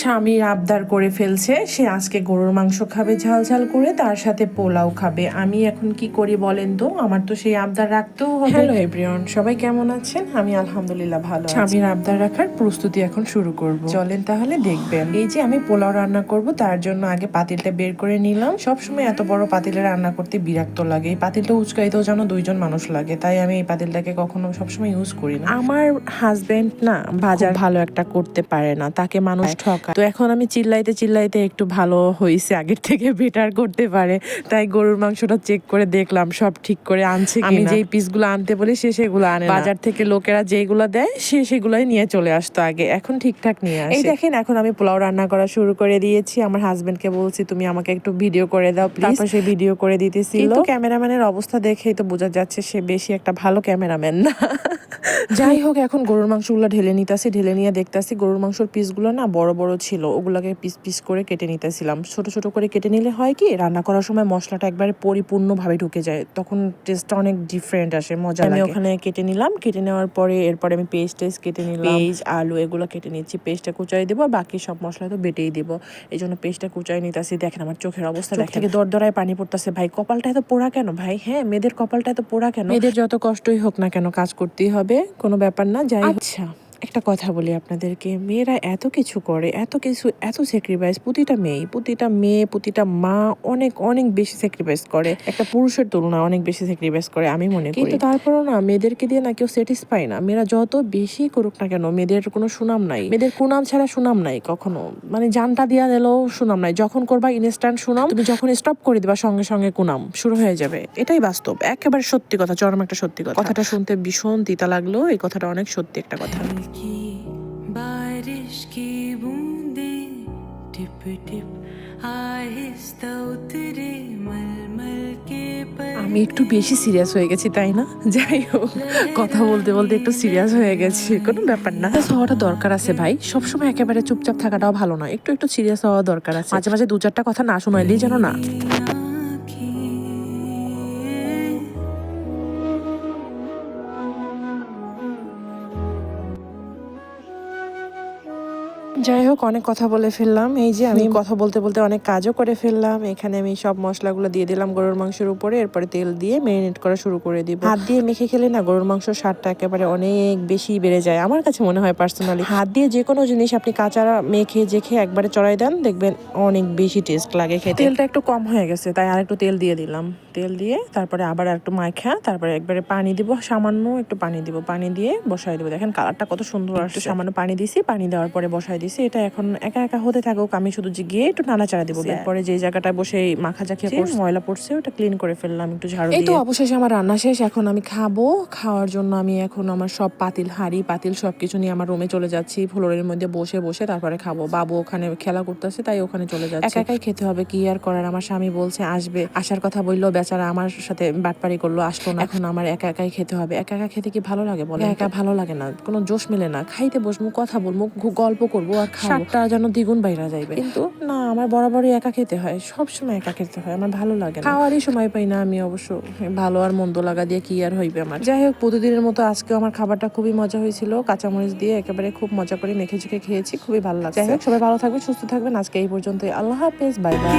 স্বামীর আবদার করে ফেলছে সে আজকে গরুর মাংস খাবে ঝাল ঝাল করে তার সাথে পোলাও খাবে। আমি এখন কি করি বলেন তো? আমার তো সেই আবদার রাখতেও হবে। হ্যালো এভরিওয়ান সবাই কেমন আছেন? আমি আলহামদুলিল্লাহ ভালো স্বামীর আবদার রাখার প্রস্তুতি এখন শুরু করব। চলেন তাহলে দেখবেন। এই যে আমি পোলাও রান্না করব তার জন্য আগে পাতিলটা বের করে নিলাম। সবসময় এত বড় পাতিলে রান্না করতে বিরক্ত লাগে। এই পাতিলটা উচকাইতেও যেন দুইজন মানুষ লাগে তাই আমি এই পাতিলটাকে কখনো সবসময় ইউজ করি না। আমার হাজবেন্ড না বাজার ভালো একটা করতে পারে না। তাকে মানুষ ঠকায় তো এখন আমি চিল্লাইতে চিল্লাইতে একটু ভালো হয়েছে আগের থেকে বেটার করতে পারে। তাই গরুর মাংসটা চেক করে দেখলাম সব ঠিক করে আনছে আমি যেই পিসগুলো আনতে বলি সে সেগুলো আনে বাজার থেকে লোকেরা যেগুলো দেয় সে সেগুলোই নিয়ে চলে আসতো আগে। এখন ঠিকঠাক নিয়ে আসে। এই দেখেন এখন আমি পোলাও রান্না করা শুরু করে দিয়েছি। আমার হাজবেন্ডকে বলছি তুমি আমাকে একটু ভিডিও করে দাও প্লিজ তারপর সে ভিডিও করে দিতেছিল। কিন্তু ক্যামেরাম্যানের অবস্থা দেখেই তো বোঝা যাচ্ছে সে বেশি একটা ভালো ক্যামেরাম্যান না। যাই হোক এখন গরুর মাংসগুলো ঢেলে নিতেছি ঢেলে নিয়ে দেখতাছি গরুর মাংসর পিসগুলো না বড় বড় ছিল। ওগুলোকে পিস পিস করে কেটে নিতেছিলাম। ছোট ছোট করে কেটে নিলে হয় কি রান্না করার সময় মশলাটা একবারে পরিপূর্ণভাবে ঢুকে যায়। তখন টেস্টটা অনেক ডিফারেন্ট আসে মজা আমি ওখানে কেটে নিলাম। কেটে নেওয়ার পরে এরপরে আমি পেস্ট টেস্ট কেটে নিলাম। পেঁয়াজ আলু এগুলো কেটে নিচ্ছি। পেস্টটা কুচাই দেবো বাকি সব মশলা তো বেটেই দেবো। এই জন্য পেস্টটা কুচাই নিতেছি। দেখেন আমার চোখের অবস্থা দেখেন। থেকে দর দরায় পানি পড়তেছে। ভাই কপালটা এত পোড়া কেন? ভাই হ্যাঁ মেয়েদের কপালটা এত পোড়া কেন? মেয়েদের যত কষ্টই হোক না কেন কাজ করতেই হবে। কোনো ব্যাপার না যাই। আচ্ছা একটা কথা বলি আপনাদেরকে, মেয়েরা এত কিছু করে, এত কিছু, এত স্যাক্রিফাইস প্রতিটা মেয়ে প্রতিটা মেয়ে, প্রতিটা মা অনেক অনেক বেশি স্যাক্রিফাইস করে। একটা পুরুষের তুলনায় অনেক বেশি স্যাক্রিফাইস করে, আমি মনে করি। কিন্তু তারপরেও না, মেয়েদেরকে দিয়ে না কেউ স্যাটিসফাই না। মেয়েরা যত বেশি করুক না কেন, মেয়েদের কোনো সুনাম নাই। মেয়েদের কুনাম ছাড়া সুনাম নাই কখনো। মানে জানটা দিয়া দিলেও সুনাম নাই। যখন করবা ইনস্ট্যান্ট সুনাম, তুমি যখন স্টপ করে দিবা, সঙ্গে সঙ্গে কুনাম শুরু হয়ে যাবে। এটাই বাস্তব। একেবারে সত্যি কথা, চরম একটা সত্যি কথা। কথাটা শুনতে ভীষণ তিতা লাগল। এই কথাটা অনেক সত্যি একটা কথা। की बारिश की बूंदें टिप टिप आहिस्ता उतरे मलमल के पर আমি একটু বেশি সিরিয়াস হয়ে গেছি তাই না যাই হোক কথা বলতে বলতে একটু সিরিয়াস হয়ে গেছি কোনো ব্যাপার না Serious হওয়াটা দরকার আছে ভাই সবসময় একেবারে চুপচাপ থাকাটাও ভালো না একটু একটু সিরিয়াস হওয়া দরকার আছে মাঝে মাঝে দু চারটা কথা না শোনাইলেই যেন না যাই হোক অনেক কথা বলে ফেললাম। এই যে আমি কথা বলতে বলতে অনেক কাজও করে ফেললাম। এখানে আমি সব মশলাগুলো দিয়ে দিলাম গরুর মাংসের উপরে। এরপরে তেল দিয়ে ম্যারিনেট করা শুরু করে দিব। হাত দিয়ে মেখে খেলে না গরুর মাংস স্বাদটা একেবারে অনেক বেশি বেড়ে যায়। আমার কাছে মনে হয় পার্সোনালি হাত দিয়ে যে কোনো জিনিস আপনি কাঁচা মেখে জেখে একবারে চড়াই দেন দেখবেন অনেক বেশি টেস্ট লাগে খেতে। তেলটা একটু কম হয়ে গেছে তাই আর একটু তেল দিয়ে দিলাম। তেল দিয়ে তারপরে আবার একটু মাখা তারপরে একবারে পানি দিব সামান্য একটু পানি দিব। পানি দিয়ে বসাই দেবো। দেখেন কালারটা কত সুন্দর আসছে সামান্য পানি দিছি পানি দেওয়ার পরে বসাই দিছি এটা এখন একা একা হতে থাকুক আমি শুধু যে গিয়ে একটু নাড়াচাড়া দিব। এরপরে যে জায়গাটায় বসে মাখা জাখিয়ে পড়ছে ময়লা পড়ছে ওটা ক্লিন করে ফেললাম একটু ঝাড়ু এই তো অবশেষে আমার রান্না শেষ এখন আমি খাব। খাওয়ার জন্য আমি এখন আমার সব পাতিল হাড়ি পাতিল সবকিছু নিয়ে আমার রুমে চলে যাচ্ছি। ফ্লোরের মধ্যে বসে বসে তারপরে খাব। বাবু ওখানে খেলা করতেছে তাই ওখানে চলে যাচ্ছে। একা একাই খেতে হবে কি আর করার? আমার স্বামী বলছে আসবে। আসার কথা বলল বেচারা আমার সাথে বাটপারি করল আসলো না। এখন আমার একা একাই খেতে হবে। একা একা খেতে কি ভালো লাগে বলে একা ভালো লাগে না কোনো জোশ মেলে না। খাইতে বসবো কথা বলব গল্প করব। আর খাওয়াটা যেন দ্বিগুণ বাইরা যাইবে। কিন্তু না আমার বরাবরই একা খেতে হয়। সব সময় একা খেতে হয়। আমার ভালো লাগে খাওয়ারই সময় পাই না আমি অবশ্য। ভালো আর মন্দ লাগা দিয়ে কি আর হইবে আমার? যাই হোক প্রতিদিনের মতো আজকে আমার খাবারটা খুবই মজা হয়েছিল। কাঁচামরিচ দিয়ে একেবারে খুব মজা করে মেখে চুখে খেয়েছি। খুবই ভালো লাগছে। যাই হোক সবাই ভালো থাকবেন সুস্থ থাকবেন। আজকে এই পর্যন্তই। আল্লাহ হাফেজ। Bye bye.